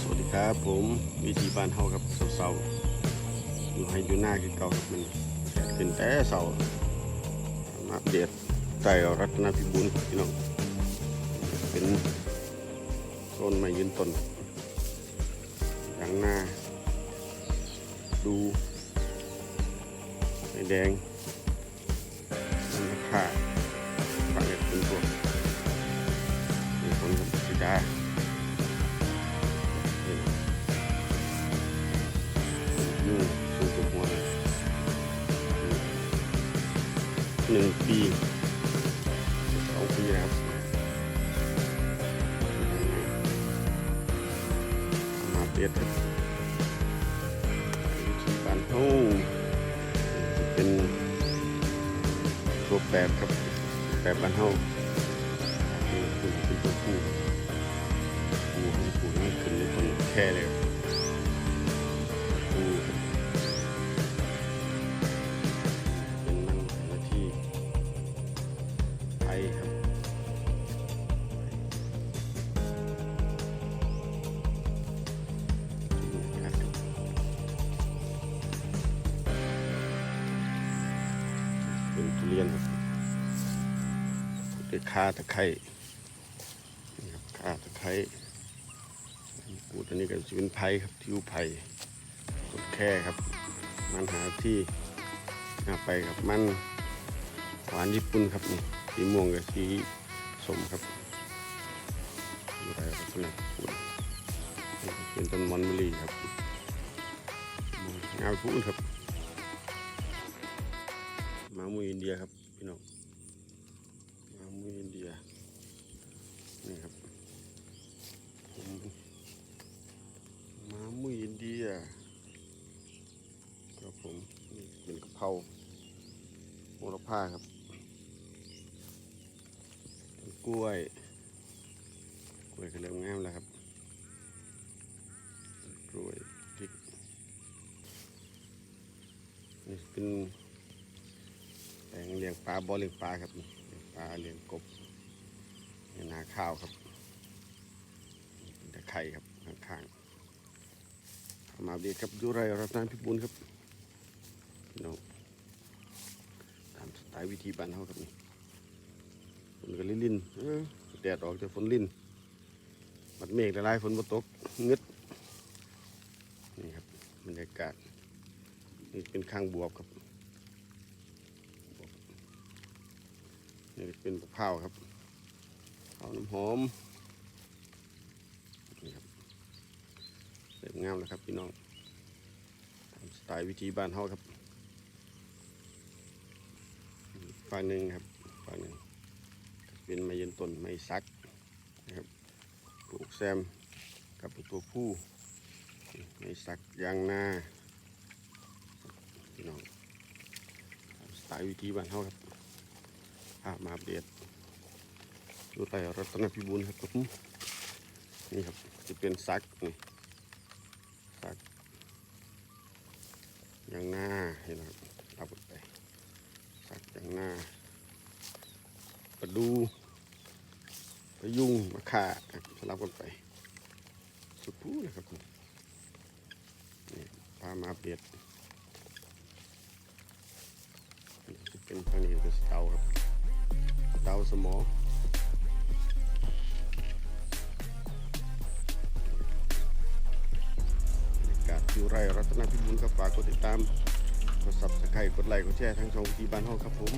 สวัสดีครับผมวิธีบ้านเฮาครับเสาๆอยู่ให้อยู่หน้าคือเก่าครับมันแดดขึ้นแต่เสามาอัปเดตใต้รัตนพิบูลพี่น้องเป็นโซนไม้ยืนต้นอย่างหน้า ดูแดงมันราค หนึ่งปีสองปีนะครับมาเปลี่ยนครับวิธีการโอ้เป็นตัวแปดครับแปดบ้านเฮานี่คือเป็นตัวผู้ผู้ผู้ให้ขึ้นในคนแค่เลยครับ เรียนครับด้วยคาตะไคร้นี่ครับข่าตะไคร้ปูดอันนี้ก็จะเป็นไผ่ครับทิวไผ่กดแค่ครับ มันหาที่หาไปครับมันหวานญี่ปุ่นครับนี่สีม่วงกับสีส้มครับอยู่ไรลักษณะปุ่นนี่เป็นต้นมอนมะลีครับงามพูนครับ หมามูอินเดียครับพี่น้องหมามูอินเดียนี่ครับมหมามูอินเดียครับผมนี่เป็นกะเพราโหระพาครับกล้วยกล้วยก็เริ่มงามแล้วครับกล้วยพริกนี่เป็น เลี้ยงปลาบ่อเลี้ยงปลาครับเลี้ยงปลาเลี้ยงกบเลี้ยงนาข้าวครับเป็นตะไคร่ครับข้างๆมาอัปเดีครับยูไรรัตนพิบูลครับพี่น้องตามสไตล์วิธีบ้านเขาครับนี่ฝนก็ลินลินๆแดดออกจะฝนลินบัดเมฆละลายฝนบ่ตกเงึดนี่ครับบรรยากาศนี่เป็นข้างบวบครับ นี่เป็นมะพร้าครับข้าน้ำหอมนี่ครับเสร็จงามแล้วครับพี่น้องตามสไตล์วิธีบ้านเขาครับฝั่งหนึ่งครับฝั่งหนึ่งเป็นไม้ยืนต้นไม้ซักนะครับปลูกแซมกับตัวผู้ไม้ซักยางนาพี่น้องตามสไตล์วิธีบ้านเขาครับามาอัปเดดูไต่รัตนพิบูลครับผมนี่ครับจะเป็นซักนี่ซักยางหน้าเห็นไหมครับเอาไปสักอย่างหน้าประดูประยุงมะข่าสลับกันไปสุดพูนะครับผมนี่พามาอัปเดตนี่จะเป็นทางนี้เป็นสเตาครับ เตาสมองกาศอยู่ไรรัตนพิบูลครับฝากกดติดตาม กดซับสไครต์กดไลค์ กดแชร์ทั้งช่องที่บ้านห้องครับผม